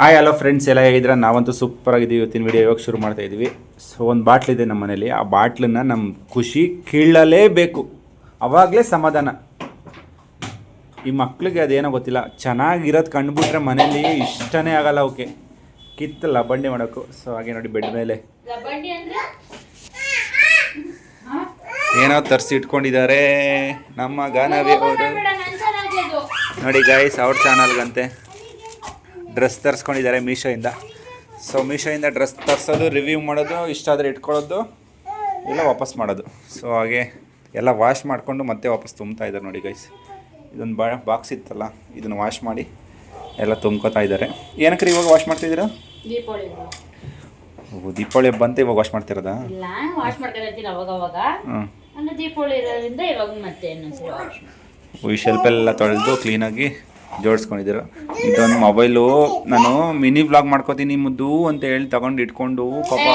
Hi hello friends ಎಲ್ಲ ಹೇಗಿದ್ರೆ ನಾವಂತೂ super ಆಗಿದ್ದೀವಿ. ಇವತ್ತಿನ ವಿಡಿಯೋ ಇವಾಗ ಶುರು ಮಾಡ್ತಾ ಇದ್ದೀವಿ? ಸೊ ಒಂದು ಬಾಟ್ಲಿದೆ ನಮ್ಮ ಮನೇಲಿ. ಆ ಬಾಟ್ಲನ್ನ ನಮ್ಮ ಖುಷಿ ಕೀಳಲೇಬೇಕು. ಅವಾಗಲೇ ಸಮಾಧಾನ. ಈ ಮಕ್ಳಿಗೆ ಅದೇನೋ ಗೊತ್ತಿಲ್ಲ. ಚೆನ್ನಾಗಿರೋದು ಕಂಡುಬಿಟ್ರೆ ಮನೇಲಿ ಇಷ್ಟನೇ ಆಗಲ್ಲ ಅವಕ್ಕೆ ಕಿತ್ತಲ್ಲ ಬಂಡಿ ಮಾಡೋಕ್ಕೂ ಸೊ ಹಾಗೆ ನೋಡಿ ಬೆಡ್ ಮೇಲೆ. ಏನೋ ತರಿಸಿ ಇಟ್ಕೊಂಡಿದ್ದಾರೆ. ನಮ್ಮ ಗಾನವಿ ಅವರು. ಚೆನ್ನಾಗಿದ್ದು ನೋಡಿ ಗಾಯ್ಸ್ ಅವ್ರ ಚಾನಲ್ಗಂತೆ ಡ್ರೆಸ್ ತರಿಸ್ಕೊಂಡಿದ್ದಾರೆ ಮೀಶೋಯಿಂದ. ಸೊ ಮೀಶೋಯಿಂದ ಡ್ರೆಸ್ ತರಿಸೋದು ರಿವ್ಯೂ ಮಾಡೋದು ಇಷ್ಟ ಆದರೆ ಇಟ್ಕೊಳ್ಳೋದು ಇಲ್ಲ ವಾಪಸ್ ಮಾಡೋದು. ಸೊ ಹಾಗೆ ಎಲ್ಲ ವಾಶ್ ಮಾಡಿಕೊಂಡು ಮತ್ತೆ ವಾಪಸ್ ತುಂಬ್ತಾ ಇದ್ದಾರೆ ನೋಡಿ ಗೈಸ್ ಇದೊಂದು ಬಾ ಬಾಕ್ಸ್ ಇತ್ತಲ್ಲ ಇದನ್ನು ವಾಶ್ ಮಾಡಿ ಎಲ್ಲ ತುಂಬ್ಕೊತಾ ಇದ್ದಾರೆ. ಏನಕ್ಕೆ ಇವಾಗ ವಾಶ್ ಮಾಡ್ತಿದ್ದೀರಾ? ದೀಪಾವಳಿ ಓ ದೀಪಾವಳಿ ಹಬ್ಬ ಅಂತ ಇವಾಗ ವಾಶ್ ಮಾಡ್ತಿರೋದಾ? ವಾಶ್ ಮಾಡ್ಕೊಂಡಿರ್ತೀನಿ ಅವಾಗ ಅಂದ್ರೆ ದೀಪಾವಳಿ ಇರೋದ್ರಿಂದ ಇವಾಗ ಮತ್ತೆ ಇನ್ನೊಂದ್ಸರಿ ವಾಶ್ ಈ ಶೆಲ್ಪೆಲ್ಲ ತೊಳೆದು ಕ್ಲೀನಾಗಿ ಜೋಡಿಸ್ಕೊಂಡಿದ್ದೀರ? ಇದೊಂದು ಮೊಬೈಲು. ನಾನು ಮಿನಿ ಬ್ಲಾಗ್ ಮಾಡ್ಕೋತೀನಿ ಮುದ್ದು ಅಂತ ಹೇಳಿ ತಗೊಂಡು ಇಟ್ಕೊಂಡು ಪಾಪ.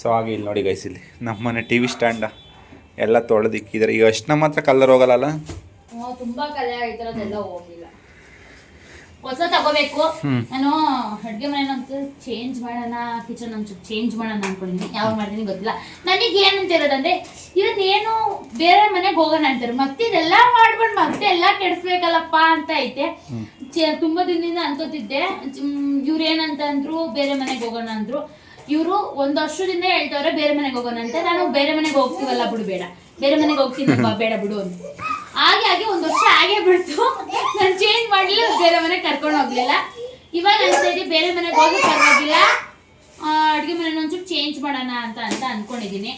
ಸೊ ಹಾಗೆ. ಇಲ್ಲಿ ನೋಡಿ ಗೈಸ್ ಇಲ್ಲಿ. ನಮ್ಮ ಮನೆ ಟಿ ವಿ ಸ್ಟ್ಯಾಂಡ ಎಲ್ಲ ತೊಳೆದಿಕ್ಕಿದ್ರೆ ಈಗ ಅಷ್ಟು ಮಾತ್ರ ಕಲರ್ ಹೋಗಲ್ಲ ತುಂಬಾ ಕಲೆ ಹೋಗಿಲ್ಲ ಹೊಸ ತಗೋಬೇಕು. ನಾನು ಅಡುಗೆ ಮನೆ ಅಂತ ಚೇಂಜ್ ಮಾಡೋಣ ಕಿಚನ್ ಒಂಚೂರು ಚೇಂಜ್ ಮಾಡೋಣ ಅನ್ಕೊಂಡಿದ್ದೀನಿ ಯಾವಾಗ ಮಾಡ್ತೀನಿ ಗೊತ್ತಿಲ್ಲ. ನನಗೆ ಏನಂತ ಇರೋದಂದ್ರೆ ಏನು ಬೇರೆ ಮನೆಗೆ ಹೋಗೋಣ ಅಂತಾರೆ. ಮತ್ತೆ ಇದೆಲ್ಲ ಮಾಡ್ಬಂಡ್ ಮತ್ತೆ ಎಲ್ಲ ಕೆಡಿಸ್ಬೇಕಲ್ಲಪ್ಪ ಅಂತ ಐತೆ. ತುಂಬಾ ದಿನದಿಂದ ಅನ್ಕೋತಿದ್ದೆ. ಇವ್ರು ಏನಂತ ಅಂದ್ರು ಬೇರೆ ಮನೆಗೆ ಹೋಗೋಣ ಅಂದ್ರು. ಇವರು ಒಂದ್ ವರ್ಷದಿಂದ ಹೇಳ್ತವ್ರೆ ಬೇರೆ ಮನೆಗೆ ಹೋಗೋಣ ಅಂತ. ನಾನು ಬೇರೆ ಮನೆಗೆ ಹೋಗ್ತೀವಲ್ಲ ಬಿಡು ಬೇಡ. ಬೇರೆ ಮನೆಗೆ ಹೋಗ್ತೀನಿ ಬೇಡ ಬಿಡು ಅಂತ. ಹಾಗೆ ಹಾಗೆ ಒಂದು ವರ್ಷ ಹಾಗೆ ಬಿಡ್ತು. ನಾನು ಚೇಂಜ್ ಮಾಡ್ಲಿಲ್ಲ ಬೇರೆ ಮನೆಗೆ ಕರ್ಕೊಂಡು ಹೋಗ್ಲಿಲ್ಲ. ಇವಾಗ ಅನ್ಸ್ತಾ ಇದೆ ಬೇರೆ ಮನೆಗೆ ಹೋಗಿ ಪರವಾಗಿಲ್ಲ. ಅಡ್ಗೆ ಮನೆ ಒಂಚೂರು ಚೇಂಜ್ ಮಾಡೋಣ ಅಂತ ಅಂತ ಅನ್ಕೊಂಡಿದ್ದೀನಿ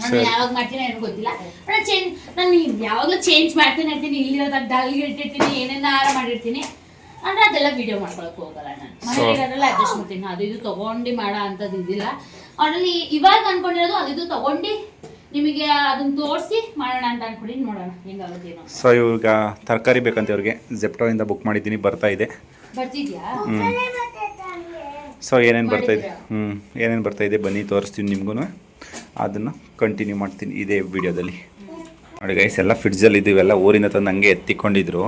ನಾನು ಯಾವಾಗ ಮಾಡ್ತೀನಿ ಏನು ಗೊತ್ತಿಲ್ಲ. ನಾನು ಚೇಂಜ್ ನಾನು ಯಾವಾಗಲೂ ಚೇಂಜ್ ಮಾಡ್ತೀನಿ ಇರ್ತೀನಿ ಇಲ್ಲಿರೋದಾಗ ಡಲ್ ಇಟ್ಟಿರ್ತೀನಿ ಏನೇನಾರ ಮಾಡಿರ್ತೀನಿ. ಅಂದ್ರೆ ಅದೆಲ್ಲ ವಿಡಿಯೋ ಮಾಡ್ಕೊಳಕ್ ಹೋಗಲ್ಲ ನಾನು. ಮನೆಯಲ್ಲ ಅಡ್ಜಸ್ಟ್ ಮಾಡ್ತೀನಿ. ಅದು ಇದು ತಗೊಂಡು ಮಾಡೋ ಅಂಥದ್ದು ಇದಿಲ್ಲ. ಅದ್ರಲ್ಲಿ ಇವಾಗ ಅನ್ಕೊಂಡಿರೋದು ಅದು ಇದು ತಗೊಂಡು ನಿಮಗೆ ಅದನ್ನ ತೋರಿಸಿ ಮಾಡೋಣ ಅಂತ ಅನ್ಕೊಂಡಿದ್ದು ನೋಡೋಣ ಹೆಂಗಾಗುತ್ತೇನೋ ಸೊ ಇವಾಗ ತರಕಾರಿ ಬೇಕಂತ ಇವ್ರಿಗೆ ಇಂದ ಬುಕ್ ಮಾಡಿದ್ದೀನಿ ಬರ್ತಾ ಇದೆ. ಬರ್ತಿದ್ಯಾ? ಹ್ಞೂ ಸೊ ಏನೇನು ಬರ್ತಾ ಇದೆ? ಹ್ಞೂ ಏನೇನು ಬರ್ತಾ ಇದೆ ಬನ್ನಿ ತೋರಿಸ್ತೀನಿ ನಿಮಗೂ ಅದನ್ನು ಕಂಟಿನ್ಯೂ ಮಾಡ್ತೀನಿ ಇದೇ ವಿಡಿಯೋದಲ್ಲಿ ನೋಡಿ ಗೈಸ್ ಎಲ್ಲ ಫ್ರಿಡ್ಜಲ್ಲಿ ಇದ್ದೀವೆಲ್ಲ ಊರಿಂದ ತಂದು ಹಂಗೆ ಎತ್ತಿಕೊಂಡಿದ್ರು.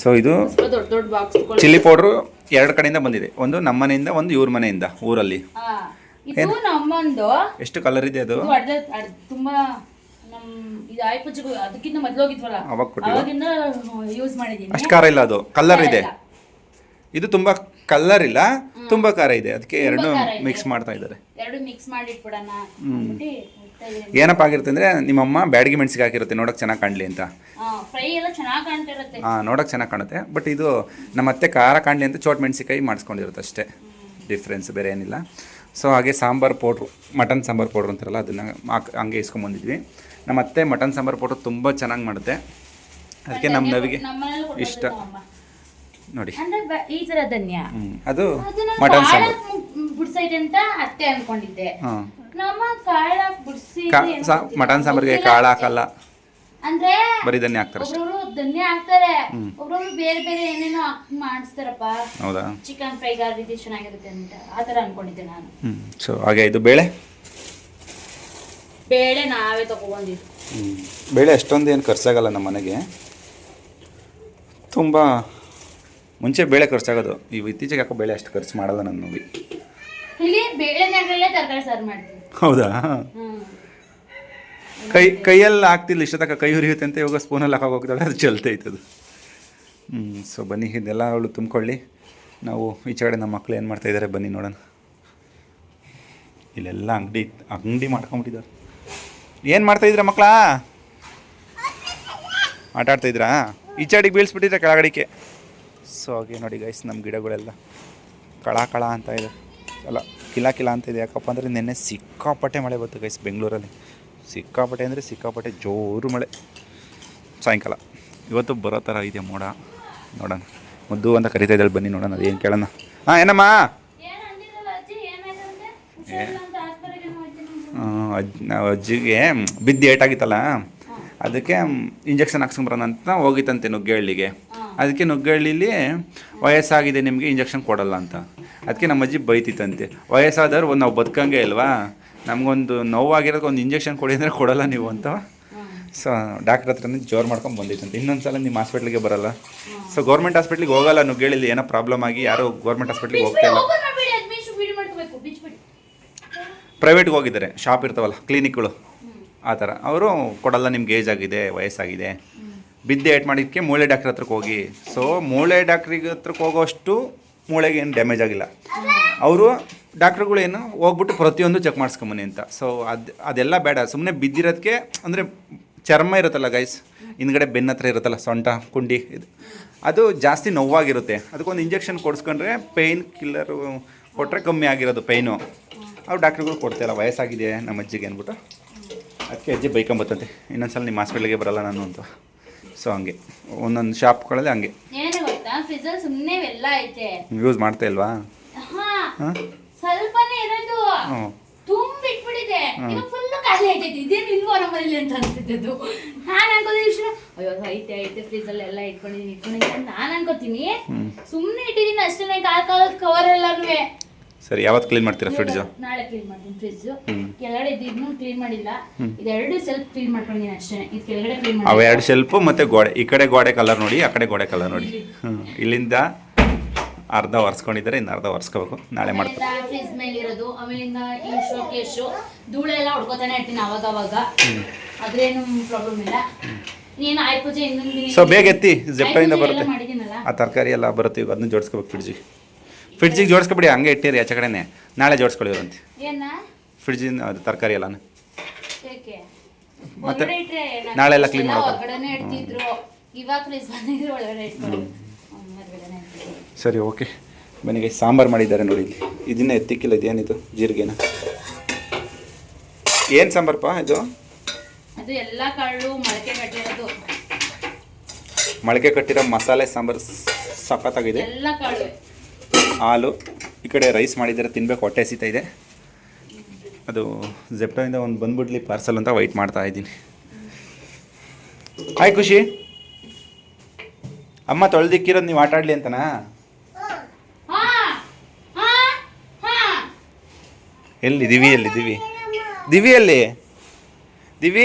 ಸೊ ಇದು ದೊಡ್ಡ ದೊಡ್ಡ ಬಾಕ್ಸ್ ಚಿಲ್ಲಿ ಪೌಡ್ರು ಎರಡು ಕಡೆಯಿಂದ ಬಂದಿದೆ. ಒಂದು ನಮ್ಮ ಮನೆಯಿಂದ ಒಂದು ಇವ್ರ ಮನೆಯಿಂದ ಊರಲ್ಲಿ. ಇದು ನಮ್ಮೊಂದು. ಎಷ್ಟು ಕಲರ್ ಇದೆ ಅದು? ತುಂಬಾ ನಮ್ ಇದು ಆಯ್ಪಚ್ಚಿಗೂ ಅದಕ್ಕಿಂತ ಮೊದ್ಲು ಹೋಗಿದ್ವಲ್ಲ? ಅವಾಗ ಕೊಟ್ಟಿದ್ದು. ಅವಾಗಿಂದ ಯೂಸ್ ಮಾಡಿದೀನಿ ಅಷ್ಟು ಖಾರ ಇಲ್ಲ ಅದು. ಕಲರ್ ಇದೆ. ಇದು ತುಂಬಾ ಕಲರ್ ಇಲ್ಲ ತುಂಬಾ ಖಾರ ಇದೆ. ಅದಕ್ಕೆ ಎರಡು ಮಿಕ್ಸ್ ಮಾಡ್ತಾ ಇದ್ದಾರೆ. ಎರಡು ಮಿಕ್ಸ್ ಮಾಡಿ ಇಟ್ಬಿಡೋಣ ಅಂದ್ಬಿಟ್ಟು. ಏನಪ್ಪ ಆಗಿರುತ್ತೆ ಅಂದರೆ ನಿಮ್ಮಮ್ಮ ಬ್ಯಾಡಗಿ ಮೆಣಸಿಗೆ ಹಾಕಿರುತ್ತೆ ನೋಡೋಕೆ ಚೆನ್ನಾಗಿ ಕಾಣ್ಲಿ ಅಂತ. ಫ್ರೈ ಎಲ್ಲ ಚೆನ್ನಾಗಿ ಕಾಣ್ತಿರುತ್ತೆ. ಹಾಂ ನೋಡೋಕೆ ಚೆನ್ನಾಗಿ ಕಾಣುತ್ತೆ. ಬಟ್ ಇದು ನಮ್ಮ ಅತ್ತೆ ಖಾರ ಕಾಣ್ಲಿ ಅಂತ ಚೋಟ್ ಮೆಣಸಿಕಾಯಿ ಮಾಡಿಸ್ಕೊಂಡಿರುತ್ತೆ ಅಷ್ಟೇ. ಡಿಫ್ರೆನ್ಸ್ ಬೇರೆ ಏನಿಲ್ಲ. ಸೊ ಹಾಗೆ sambar powder mutton sambar powder ಅಂತಾರಲ್ಲ ಅದನ್ನು ಹಾಕ್ ಹಂಗೆ ಇಸ್ಕೊಂಬಂದಿದ್ವಿ ನಮ್ಮ ಅತ್ತೆ ಮಟನ್ ಸಾಂಬಾರು ಪೌಡ್ರು ತುಂಬ ಚೆನ್ನಾಗಿ ಮಾಡುತ್ತೆ. ಅದಕ್ಕೆ ನಮ್ಮ ನವಿಗೆ ಇಷ್ಟ. ನೋಡಿ. ಈ ಧನ್ಯ. ಅದು ಮಟನ್ ಸಾಂಬಾರು. ಅಂತ ಅತ್ತೆ ಅನ್ಕೊಂಡಿದ್ದೆ. ಮಟನ್ ಸಾಂಬಾರಿಗೆ ಕಾಳು ಹಾಕಲ್ಲ. ಅಂದ್ರೆ ಬರೀ ಧನ್ಯ ಹಾಕ್ತಾರೆ ಅಷ್ಟೇ. ಒಬ್ರೊಬ್ರು ಧನ್ಯ ಹಾಕ್ತಾರೆ ಒಬ್ರೊಬ್ರು ಬೇರೆ ಬೇರೆ ಏನೇನೋ ಹಾಕ್ ಮಾಡಿಸ್ತಾರಪ್ಪ. ಹೌದಾ? ಚಿಕನ್ ಫ್ರೈ ಆ ರೀತಿ ಚೆನ್ನಾಗಿರುತ್ತೆ ಅಂತ ಆ ಥರ ಅನ್ಕೊಂಡಿದ್ದೆ ನಾನು. ಹ್ಞೂ ಸೊ ಹಾಗೆ ಇದು ಬೇಳೆ? ಬೇಳೆ ನಾವೇ ತಗೊಬಂದಿದ್ದು. ಹ್ಮ್. ಬೇಳೆ ಅಷ್ಟೊಂದು ಏನು ಖರ್ಚಾಗಲ್ಲ ನಮ್ಮ ಮನೆಗೆ. ತುಂಬ ಮುಂಚೆ ಬೇಳೆ ಖರ್ಚಾಗೋದು. ಈ ಇತ್ತೀಚೆಗೆ ಯಾಕೋ ಬೇಳೆ ಅಷ್ಟು ಖರ್ಚು ಮಾಡಲ್ಲ ನಾನು ನೋಡಿ ಇಲ್ಲಿ ತರಕಾರಿ ಸಾರು ಮಾಡ್ತೀವಿ. ಹೌದಾ? ಹ್ಮ್. ಕೈ, ಕೈಯಲ್ಲಿ ಆಗ್ತಿಲ್ಲ, ಇಷ್ಟ ತನಕ ಕೈ ಹುರಿಯುತ್ತೆ ಅಂತ ಇವಾಗ ಸ್ಪೂನಲ್ಲಿ ಹಾಕೋಕೆ ಹೋಗ್ತಾಳೆ ಅದು ಚಲ್ತೈತೆ ಅದು ಹ್ಞೂ ಸೊ ಬನ್ನಿ, ಇದೆಲ್ಲ ಅವಳು ತುಂಬ್ಕೊಳ್ಳಿ. ನಾವು ಈಚೆ ಕಡೆ ನಮ್ಮ ಮಕ್ಕಳು ಏನು ಮಾಡ್ತಾ ಇದ್ದಾರೆ ಬನ್ನಿ ನೋಡೋಣ. ಇಲ್ಲೆಲ್ಲ ಅಂಗಡಿ ಅಂಗಡಿ ಮಾಡ್ಕೊಂಬಿಟ್ಟಿದ್ದಾರೆ. ಏನು ಮಾಡ್ತಾ ಮಕ್ಕಳ ಮಕ್ಕಳಾ? ಆಟ ಆಡ್ತಾ ಇದ್ರಾ ಈಚಾಡಿಗೆ ಬೀಳ್ಸ್ಬಿಟ್ಟಿದ್ರೆ ಕೆಳಗಡಿಕೆ ಸೊ ಹಾಗೆ ನೋಡಿ ಗೈಸ್ ನಮ್ಮ ಗಿಡಗಳೆಲ್ಲ ಕಳ ಕಳ ಅಂತ ಇದೆ. ಅಲ್ಲ, ಕಿಲಾ ಕಿಲಾ ಅಂತ ಇದೆ. ಯಾಕಪ್ಪ ಅಂದರೆ ನಿನ್ನೆ ಸಿಕ್ಕಾಪಟ್ಟೆ ಮಳೆ ಬಂತು ಗೈಸ್ ಬೆಂಗಳೂರಲ್ಲಿ. ಸಿಕ್ಕಾಪಟ್ಟೆ ಅಂದರೆ ಸಿಕ್ಕಾಪಟ್ಟೆ ಜೋರು ಮಳೆ. ಸಾಯಂಕಾಲ. ಇವತ್ತು ಬರೋ ಥರ ಇದೆ ಮೋಡ. ನೋಡೋಣ. ಮುದ್ದು ಅಂತ ಕರಿತಾ ಇದ್ದಾಳೆ. ಬನ್ನಿ ನೋಡೋಣ. ಅದೇನು ಕೇಳೋಣ. ಹಾಂ ಏನಮ್ಮ? ನಾವು ಅಜ್ಜಿಗೆ ಬಿದ್ದು ಏಟಾಗಿತ್ತಲ್ಲ ಅದಕ್ಕೆ ಇಂಜೆಕ್ಷನ್ ಹಾಕ್ಸ್ಕೊಂಬರೋಣ ಅಂತ ಹೋಗಿತ್ತಂತೆ ನುಗ್ಗೇಹಳ್ಳಿಗೆ. ಅದಕ್ಕೆ ನುಗ್ಗೇಹಳ್ಳಿಲಿ ವಯಸ್ಸಾಗಿದೆ ನಿಮಗೆ ಇಂಜೆಕ್ಷನ್ ಕೊಡಲ್ಲ ಅಂತ. ಅದಕ್ಕೆ ನಮ್ಮ ಅಜ್ಜಿ ಬೈತಿತ್ತಂತೆ. ವಯಸ್ಸಾದವ್ರು ಒಂದು ನಾವು ಬದುಕಂಗೆ ಇಲ್ವಾ? ನಮಗೊಂದು ನೋವಾಗಿರೋದು ಒಂದು ಇಂಜೆಕ್ಷನ್ ಕೊಡಿ ಅಂದರೆ ಕೊಡಲ್ಲ ನೀವು ಅಂತ. ಸೊ ಡಾಕ್ಟ್ರ್ ಹತ್ರನೇ ಜೋರು ಮಾಡ್ಕೊಂಡು ಬಂದಿತ್ತಂತೆ ಇನ್ನೊಂದು ಸಲ ನಿಮ್ಮ ಹಾಸ್ಪಿಟ್ಲಿಗೆ ಬರಲ್ಲ. ಸೊ ಗೌರ್ಮೆಂಟ್ ಹಾಸ್ಪಿಟ್ಲಿಗೆ ಹೋಗಲ್ಲ ಕೇಳಿಲ್ಲ ಏನೋ ಪ್ರಾಬ್ಲಮ್ ಆಗಿ ಯಾರೋ ಗೌರ್ಮೆಂಟ್ ಹಾಸ್ಪಿಟ್ಲಿಗೆ ಹೋಗ್ತಾ ಇಲ್ಲ. ಪ್ರೈವೇಟ್ಗೆ ಹೋಗಿದ್ದಾರೆ. ಶಾಪ್ ಇರ್ತಾವಲ್ಲ ಕ್ಲಿನಿಕ್ಗಳು ಆ ಥರ. ಅವರು ಕೊಡಲ್ಲ ನಿಮ್ಗೆ ಏಜ್ ಆಗಿದೆ ವಯಸ್ಸಾಗಿದೆ. ಬಿದ್ದೆ ಏಟ್ ಮಾಡಿದ್ದಕ್ಕೆ ಮೂಳೆ ಡಾಕ್ಟ್ರ್ ಹತ್ರಕ್ಕೆ ಹೋಗಿ. ಸೊ ಮೂಳೆ ಡಾಕ್ಟ್ರಿಗೆ ಹತ್ರಕ್ಕೆ ಹೋಗೋಷ್ಟು ಮೂಳೆಗೆ ಏನು ಡ್ಯಾಮೇಜ್ ಆಗಿಲ್ಲ. ಅವರು ಡಾಕ್ಟ್ರುಗಳು ಏನು ಹೋಗ್ಬಿಟ್ಟು ಪ್ರತಿಯೊಂದು ಚೆಕ್ ಮಾಡಿಸ್ಕೊಂಬನಿ ಅಂತ. ಸೊ ಅದು ಅದೆಲ್ಲ ಬೇಡ. ಸುಮ್ಮನೆ ಬಿದ್ದಿರೋದಕ್ಕೆ ಅಂದರೆ ಚರ್ಮ ಇರುತ್ತಲ್ಲ ಗೈಸ್ ಹಿಂದ್ಗಡೆ ಬೆನ್ನ ಹತ್ರ ಇರುತ್ತಲ್ಲ ಸೊಂಟ ಕುಂಡಿ ಇದು. ಅದು ಜಾಸ್ತಿ ನೋವಾಗಿರುತ್ತೆ. ಅದಕ್ಕೊಂದು ಇಂಜೆಕ್ಷನ್ ಕೊಡಿಸ್ಕೊಂಡ್ರೆ ಪೈನ್ ಕಿಲ್ಲರು ಕೊಟ್ಟರೆ ಕಮ್ಮಿ ಆಗಿರೋದು ಪೇಯ್ನು ಅವ್ರು ಡಾಕ್ಟ್ರುಗಳು ಕೊಡ್ತಾಯಿಲ್ಲ ವಯಸ್ಸಾಗಿದೆ ನಮ್ಮ ಅಜ್ಜಿಗೆ ಅಂದ್ಬಿಟ್ಟು. ಅದಕ್ಕೆ ಅಜ್ಜಿ ಬೈಕೊಂಬತ್ತಂತೆ. ಇನ್ನೊಂದ್ಸಲ ನಿಮ್ಮ ಹಾಸ್ಪಿಟ್ಲಿಗೆ ಬರಲ್ಲ ನಾನು ಅಂತ. ಸೊ ಹಂಗೆ. ಒಂದೊಂದು ಶಾಪ್ಗಳಲ್ಲಿ ಹಂಗೆ. ಯೂಸ್ ಮಾಡ್ತಾ ಇಲ್ವಾ? ಹಾಂ? ಸ್ವಲ್ಪನೇ ಇರೋದು ತುಂಬಿಟ್ಬಿಟ್ಟಿದೆ. ಫುಲ್ ಖಾಲಿ ಆಯ್ತೈತೆ. ಇದೇನು ಇಲ್ವೋ ನಮ್ಮಲ್ಲಿ ಅಂತ ಅನ್ಸ್ತಿದ್ದು ನಾನು ಅನ್ಕೋತೀನಿ ಇಷ್ಟು ಅಯ್ಯೋ ಐತೆ ಐತೆ ಫ್ರಿಜಲ್ಲಿ ಎಲ್ಲ ಇಟ್ಕೊಂಡಿದ್ದೀನಿ ಇಟ್ಕೊಂಡಿದ್ದೀನಿ ಅಂತ ನಾನು ಅನ್ಕೋತೀನಿ. ಸುಮ್ಮನೆ ಇಟ್ಟಿದ್ದೀನಿ ಅಷ್ಟೇ ಕಾಲ್ ಕಾಲ್ ಕವರ್ ಎಲ್ಲಾನು. ಸರಿ ಯಾವತ್ತು ಕ್ಲೀನ್ ಮಾಡ್ತೀರಾ ಫ್ರಿಡ್ಜ್ ನಾಳೆ ಕ್ಲೀನ್ ಮಾಡ್ತೀನಿ ಫ್ರಿಜ್. ಕೆಳಗಡೆ ಇದನ್ನು ಕ್ಲೀನ್ ಮಾಡಿಲ್ಲ. ಇದೆರಡು ಸೆಲ್ಫ್ ಕ್ಲೀನ್ ಮಾಡ್ಕೊಂಡಿದ್ದೀನಿ ಅಷ್ಟೇ. ಇದು ಕೆಳಗಡೆ ಕ್ಲೀನ್ ಅವು ಮಾಡಿ ಎರಡು ಶೆಲ್ಫು ಮತ್ತೆ ಗೋಡೆ ಈ ಕಡೆ ಗೋಡೆ ಕಲರ್ ನೋಡಿ ಆ ಕಡೆ ಗೋಡೆ ಕಲರ್ ನೋಡಿ. ಹ್ಞೂ ಇಲ್ಲಿಂದ ಅರ್ಧ ಒರೆಸ್ಕೊಂಡಿದ್ದಾರೆ ಇನ್ನು ಅರ್ಧ ಒರೆಸ್ಕೋಬೇಕು. ನಾಳೆ ಮಾಡ್ತೀನಿ ಫ್ರಿಜ್ ಮೇಲೆ ಇರೋದು ಆಮೇಲಿಂದ ಈ ಶೋಕೇಶು ಧೂಳೆಲ್ಲ ಹೊಡ್ಕೋತಾನೆ ಇರ್ತೀನಿ ಅವಾಗ ಅವಾಗ ಅದ್ರೇನು ಪ್ರಾಬ್ಲಮ್ ಇಲ್ಲ. ನೀನು ಆಯ್ ಪೂಜೆ ಹಿಂದಿನ ದಿನ ಸೊ ಬೇಗ ಎತ್ತಿ ಎಲ್ಲ ಬರುತ್ತೆ ಆ ತರಕಾರಿ ಎಲ್ಲ ಬರುತ್ತೆ ಈಗ ಅದನ್ನ ಜೋಡಿಸ್ಕೋಬೇಕು ಫ್ರಿಡ್ಜಿಗೆ ಫ್ರಿಡ್ಜಿಗೆ ಜೋಡಿಸ್ಕೊಬಿಡಿ ಹಂಗೆ ಇಟ್ಟಿರಿ ಆಚೆ ಕಡೆನೇ. ನಾಳೆ ಜೋಡಿಸ್ಕೊಳ್ಳಿ ಅಂತ ಫ್ರಿಡ್ಜಿನ ಅದು ತರಕಾರಿ ಎಲ್ಲಾನು. ಮತ್ತೆ ನಾಳೆ ಎಲ್ಲ ಕ್ಲೀನ್ ಮಾಡೋದು. ಇವಾಗ ಫ್ರಿಜ್ ಬಂದಿದ್ರು ಒಳಗಡೆ ಸರಿ ಓಕೆ ಮನೆಗೆ ಸಾಂಬಾರು ಮಾಡಿದ್ದಾರೆ ನೋಡಿ ಇಲ್ಲಿ. ಇದನ್ನ ಎತ್ತಿಕ್ಕಿಲ್ಲ ಇದೇನಿದು? ಜೀರಿಗೆನ? ಏನು ಸಾಂಬಾರಪ್ಪ ಇದು? ಅದು ಎಲ್ಲ ಕಾಳು ಮೊಳಕೆ ಕಟ್ಟಿರೋದು ಮೊಳಕೆ ಕಟ್ಟಿರೋ ಮಸಾಲೆ ಸಾಂಬಾರು ಸಖತ್ತಾಗಿದೆ. ಎಲ್ಲ ಕಾಳು. ಹಾಲು ಈ ಕಡೆ ರೈಸ್ ಮಾಡಿದರೆ ತಿನ್ಬೇಕು ಹೊಟ್ಟೆ ಸೀತಾ ಇದೆ. ಅದು ಜೆಪ್ಟೋಯಿಂದ ಒಂದು ಬಂದ್ಬಿಡ್ಲಿ ಪಾರ್ಸಲ್ ಅಂತ ವೈಟ್ ಮಾಡ್ತಾ ಇದ್ದೀನಿ. ಹಾಯ್ ಖುಷಿ. ಅಮ್ಮ ತೊಳೆದಿಕ್ಕಿರೋದು ನೀವು ಆಟ ಆಡ್ಲಿ ಅಂತನಾ? ಹಾ ಹಾ ಹಾ ಎಲ್ಲಿ? ದಿವಿ ಎಲ್ಲಿ ದಿವಿ ದಿವಿ ಎಲ್ಲಿ ದಿವಿ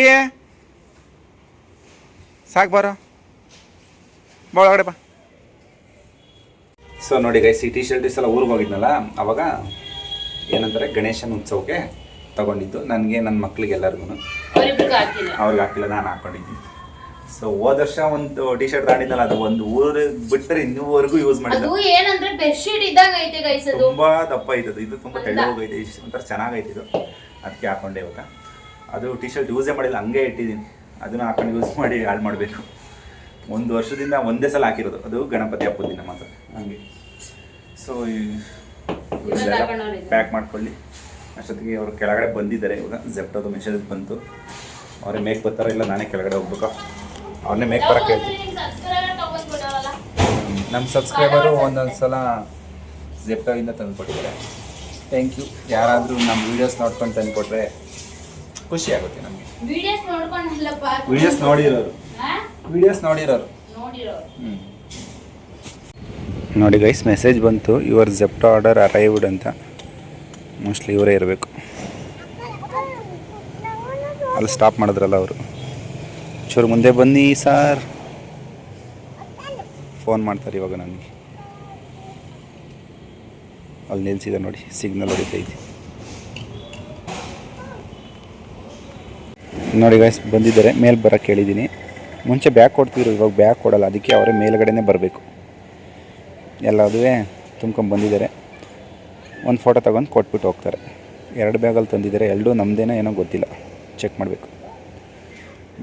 ಸಾಕು ಬಾರೋ. ಬಾ ಒಳಗಡೆ ಬಾ. ಸೊ ನೋಡಿ ಗೈಸ್ ಈ ಟಿ ಶರ್ಟ್ ಸಲ ಊರಿಗೆ ಹೋಗಿದ್ನಲ್ಲ ಅವಾಗ ಏನಂತಾರೆ ಗಣೇಶನ ಉತ್ಸವಕ್ಕೆ ತಗೊಂಡಿದ್ದು. ನನಗೆ ನನ್ನ ಮಕ್ಕಳಿಗೆ ಎಲ್ಲರಿಗೂ ಅವ್ರಿಗೆ ಹಾಕಿಲ್ಲ ನಾನು ಹಾಕೊಂಡಿದ್ದೀನಿ. ಸೊ ಹೋದ ವರ್ಷ ಒಂದು ಟಿ ಶರ್ಟ್ ತಗೊಂಡಿದ್ದಲ್ಲ ಅದು ಒಂದು ಊರಿಗೆ ಬಿಟ್ಟರೆ ಇನ್ನೂವರೆಗೂ ಯೂಸ್ ಮಾಡಿಲ್ಲ. ಅದು ಏನಂದ್ರೆ ಬೆಡ್ಶೀಟ್ ಇದ್ದಂಗ ಐತೆ ಗೈಸ್ ಅದು. ತುಂಬಾ ದಪ್ಪ ಐತದು ಇದು ತುಂಬಾ ತೆಳ್ಳೋಗೈತೆ ಇಷ್ಟು ಒಂಥರ ಚೆನ್ನಾಗೈತೆ ಇದು. ಅದಕ್ಕೆ ಹಾಕೊಂಡೆ ಇವಾಗ. ಅದು ಟಿ ಶರ್ಟ್ ಯೂಸೇ ಮಾಡಿಲ್ಲ ಹಂಗೆ ಇಟ್ಟಿದ್ದೀನಿ. ಅದನ್ನ ಹಾಕೊಂಡು ಯೂಸ್ ಮಾಡಿ ಹಾಳು ಮಾಡಬೇಕು. ಒಂದು ವರ್ಷದಿಂದ ಒಂದೇ ಸಲ ಹಾಕಿರೋದು. ಅದು ಗಣಪತಿ ಹಬ್ಬದ ದಿನ ಮಾತ್ರ. ಹಂಗೆ. ಸೊ ಇವತ್ತು. ಪ್ಯಾಕ್ ಮಾಡ್ಕೊಳ್ಳಿ. ಅಷ್ಟೊತ್ತಿಗೆ ಅವರು ಕೆಳಗಡೆ ಬಂದಿದ್ದಾರೆ ಇವಾಗ. ಜೆಪ್ಟೋದು ಮೆಸೇಜ್ ಬಂತು. ಅವ್ರಿಗೆ ಮೇಕ್ ಬರ್ತಾರೋ ಇಲ್ಲ ನಾನೇ ಕೆಳಗಡೆ ಹೋಗ್ಬೇಕಾ. ಅವ್ರನ್ನೇ ಮೇಕ್ ಬರಕ್ಕೆ ಹೇಳ್ತೀನಿ ನಮ್ಮ ಸಬ್ಸ್ಕ್ರೈಬರು ಒಂದೊಂದು ಸಲ ಜೆಪ್ಟಾಗಿಂದ ತಂದು ಕೊಟ್ಟಿದ್ದಾರೆ ಥ್ಯಾಂಕ್ ಯು ಯಾರಾದರೂ ನಮ್ಮ ವೀಡಿಯೋಸ್ ನೋಡ್ಕೊಂಡು ತಂದು ಕೊಟ್ಟರೆ ಖುಷಿ ಆಗುತ್ತೆ ನಮಗೆ. ವಿಡಿಯೋಸ್ ನೋಡ್ಕೊಂಡಲ್ಲಪ್ಪ ವೀಡಿಯೋಸ್ ನೋಡಿರೋರು. ವೀಡಿಯೋಸ್ ನೋಡಿರೋರು. ನೋಡಿರೋರು. ಹ್ಞೂ ನೋಡಿ ಗೈಸ್ ಮೆಸೇಜ್ ಬಂತು. ಯುವರ್ ಜೆಪ್ಟೋ ಆರ್ಡರ್ ಅರೈವ್ಡ್ ಅಂತ. ಮೋಸ್ಟ್ಲಿ ಇವರೇ ಇರಬೇಕು. ಅಲ್ಲಿ ಸ್ಟಾಪ್ ಮಾಡಿದ್ರಲ್ಲ ಅವರು. ಚೂರು ಮುಂದೆ ಬನ್ನಿ, ಸಾರ್. ಫೋನ್ ಮಾಡ್ತಾರೆ ಇವಾಗ ನನಗೆ. ಅಲ್ಲಿ ನಿಲ್ಸಿದೆ ನೋಡಿ, ಸಿಗ್ನಲ್ ಹೊಡಿತೈತಿ ನೋಡಿ ಗೈಸ್ ಬಂದಿದ್ದಾರೆ. ಮೇಲೆ ಬರೋಕ್ಕೆ ಹೇಳಿದ್ದೀನಿ. ಮುಂಚೆ ಬ್ಯಾಗ್ ಕೊಡ್ತಿದ್ರು, ಇವಾಗ ಬ್ಯಾಗ್ ಕೊಡಲ್ಲ. ಅದಕ್ಕೆ ಅವರೇ ಮೇಲ್ಗಡೆನೇ ಬರಬೇಕು. ಎಲ್ಲದೂ ತುಂಬ್ಕೊಂಡು ಬಂದಿದ್ದಾರೆ. ಒಂದು ಫೋಟೋ ತಗೊಂಡು ಕೊಟ್ಬಿಟ್ಟು ಹೋಗ್ತಾರೆ. ಎರಡು ಬ್ಯಾಗಲ್ಲಿ ತಂದಿದ್ದಾರೆ. ಎರಡೂ ನಮ್ಮದೇನೋ ಏನೋ ಗೊತ್ತಿಲ್ಲ. ಚೆಕ್ ಮಾಡಬೇಕು.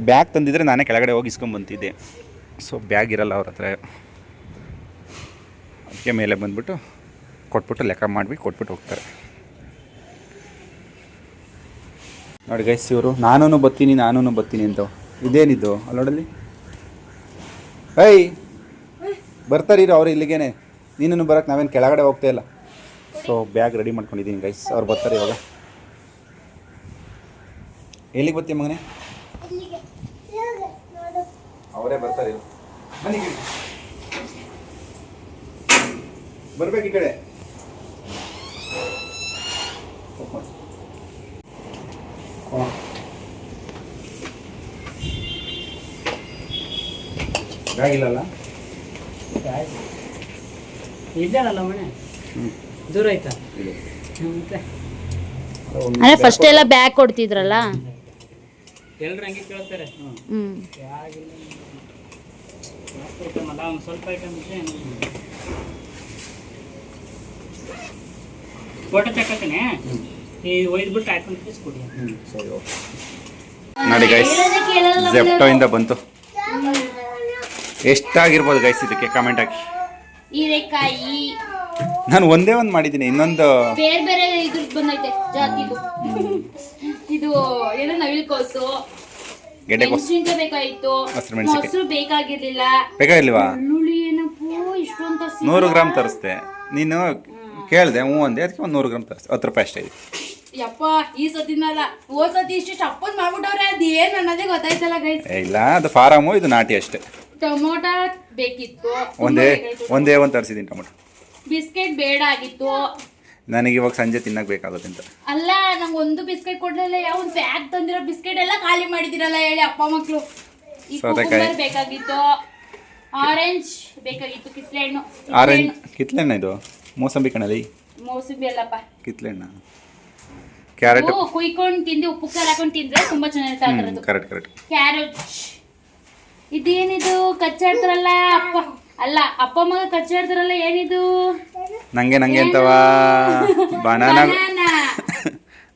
ಬ್ಯಾಗ್ ತಂದಿದ್ರೆ ನಾನೇ ಕೆಳಗಡೆ ಹೋಗಿ ಇಸ್ಕೊಂಬಂತಿದ್ದೆ ಸೊ ಬ್ಯಾಗ್ ಇರಲ್ಲ ಅವ್ರ ಹತ್ರ. ಅದಕ್ಕೆ ಮೇಲೆ ಬಂದ್ಬಿಟ್ಟು ಕೊಟ್ಬಿಟ್ಟು ಲೆಕ್ಕ ಮಾಡಿಬಿಟ್ಟು ಕೊಟ್ಬಿಟ್ಟು ಹೋಗ್ತಾರೆ. ನೋಡಿ ಗೈಸ್ ಇವರು ನಾನೂ ಬರ್ತೀನಿ ನಾನೂ ಬರ್ತೀನಿ ಅಂತ. ಇದೇನಿದ್ದು ಅಲ್ಲಿ ಐ ಏಯ್ ಬರ್ತಾರೀರು ಅವ್ರು ಇಲ್ಲಿಗೇನೆ. ನೀನು ಬರೋಕ್ಕೆ ನಾವೇನು ಕೆಳಗಡೆ ಹೋಗ್ತಾ ಇಲ್ಲ. ಸೊ ಬ್ಯಾಗ್ ರೆಡಿ ಮಾಡ್ಕೊಂಡಿದ್ದೀನಿ ಗೈಸ್ ಅವ್ರು ಬರ್ತಾರೆ ಇವಾಗ. ಎಲ್ಲಿಗೆ ಬರ್ತೀಯ ಮಗನೇ? ಅವರೇ ಬರ್ತಾರೆ. ಬನ್ನಿ ಕಡೆ. ಬರ್ಬೇಕು ಈ ಕಡೆ. ಆಗಿಲ್ಲಲ್ಲ ಇದ್ದಾನಲ್ಲ ಮನೆ ದೂರ ಆಯ್ತಾ? ಅಂದ್ರೆ ಫಸ್ಟ್ ಎಲ್ಲ ಬ್ಯಾಗ್ ಕೊಡ್ತಿದ್ರಲ್ಲ? ಎಲ್ರು ಹಂಗೆ ಕೇಳ್ತಾರೆ. ಹ್ಮ್ ಯಾಗಿಲ್ಲ ಜಾಸ್ತಿ ಐಟಮ್ ಅಲ್ಲ ಒಂದು ಸ್ವಲ್ಪ ಐಟಮ್ ಇದ್ರೆ ಫೋಟೋ ಈ ಒಯ್ದ್ಬಿಟ್ಟು ಹಾಕೊಂಡು ಪೀಸ್ ಕೊಡಿ ಸರಿ ನೋಡಿ ಗೈಸ್ ಇಂದ ಬಂತು. ಎಷ್ಟಾಗಿರ್ಬೋದು ಗೈಸ್ ಇದಕ್ಕೆ ಕಾಮೆಂಟ್ ಹಾಕಿ? ಹೀರೆಕಾಯಿ. ನಾನು ಒಂದೇ ಒಂದು ಮಾಡಿದ್ದೀನಿ ಇನ್ನೊಂದು ಬೇರೆ ಬೇರೆ ಬಂದೈತೆ ಜಾತಿದು. ಇದು ಏನೋ ನವಿಲ್ಕೋಸು ಮೆಣಸಿನ್ಕಾಯಿ ಬೇಕಾಗಿತ್ತು ಹಸ್ರು ಮೆಣ್ಸಿನ್ಕಾಯಿ. ಮೊಸರು ಬೇಕಾಗಿರ್ಲಿಲ್ಲ. ಬೇಕಾಗಿಲ್ವಾ ಬೆಳ್ಳುಳ್ಳಿ ಏನಪ್ಪೋ ಇಷ್ಟೊಂದು ತರ್ಸಿ ನೂರು ಗ್ರಾಮ್ ತರಿಸ್ದೆ. ನೀನು ಕೇಳಿದೆ ಹ್ಞೂ ಅಂದೆ ಅದಕ್ಕೆ ಒಂದು ನೂರು ಗ್ರಾಮ್ ತರಿಸ್ದೆ. ಹತ್ತು ರೂಪಾಯಿ ಅಷ್ಟೇ ಇದೆ ಯಪ್ಪ ಈ ಸತಿನಲ್ಲ ಹೋದ್ ಸತಿ ಇಷ್ಟು ಅಪ್ಪನ್ ಮಾಡ್ಬಿಟ್ಟವ್ರೆ ಅದೇನು ಅನ್ನೋದೇ ಗೊತ್ತಾಯ್ತಲ್ಲ ಗೈಸ್ ಏ, ಇಲ್ಲ ಅದು ಫಾರಮು ಇದು ನಾಟಿ ಅಷ್ಟೇ. ಟೊಮೊಟೊ ಬೇಕಿತ್ತು. ಒಂದೇ ಒಂದೇ ಒಂದು ತರಿಸಿದ್ದೀನಿ ಟೊಮೊಟೊ. ಬಿಸ್ಕೆಟ್ ಬೇಡ ಆಗಿತ್ತು. ನನಗೆ ಇವಾಗ ಸಂಜೆ ತಿನ್ನಕ್ ಬೇಕಾಗುತ್ತೆ ಅಂತ. ಅಲ್ಲ ನಂಗೆ ಒಂದು ಬಿಸ್ಕೆಟ್ ಕೊಡ್ಲಿಲ್ಲ. ಯಾವ ಒಂದು ಬ್ಯಾಗ್ ತಂದಿರೋ ಬಿಸ್ಕೆಟ್ ಎಲ್ಲ ಖಾಲಿ ಮಾಡಿದಿರಲ್ಲ ಹೇಳಿ ಅಪ್ಪ ಮಕ್ಕಳು ಸೌತೆಕಾಯಿ. ಬೇಕಾಗಿತ್ತು. ಆರೆಂಜ್ ಬೇಕಾಗಿತ್ತು ಕಿತ್ಲೆ ಹಣ್ಣು ಆರೆಂಜ್ ಕಿತ್ಲೆಣ್ಣ ಇದು? ಮೋಸಂಬಿ ಕಣಲಿ ಮೋಸಂಬಿ ಅಲ್ಲಪ್ಪ. ಕಿತ್ಲೆಣ್ಣ? ಕ್ಯಾರೆಟ್ ಓ ಕುಯ್ಕೊಂಡು ತಿಂದು ಉಪ್ಪು ಖಾರ ಹಾಕೊಂಡು ತಿಂದ್ರೆ ತುಂಬಾ ಚೆನ್ನಾಗಿರುತ್ತೆ ಕರೆಕ್ಟ್ ಕರೆಕ್ಟ್ ಕ್ಯಾರೆಟ್ ಇದೇನಿದು? ಕಚ್ಚಾಡ್ತಾರಲ್ಲ ಅಪ್ಪ. ಅಲ್ಲ ಅಪ್ಪ ಮಗ ಕಚ್ಚಾಡ್ತಾರಲ್ಲ ಏನಿದು? ನಂಗೆ ನಂಗೆ ಅಂತವಾ? ಬನಾನ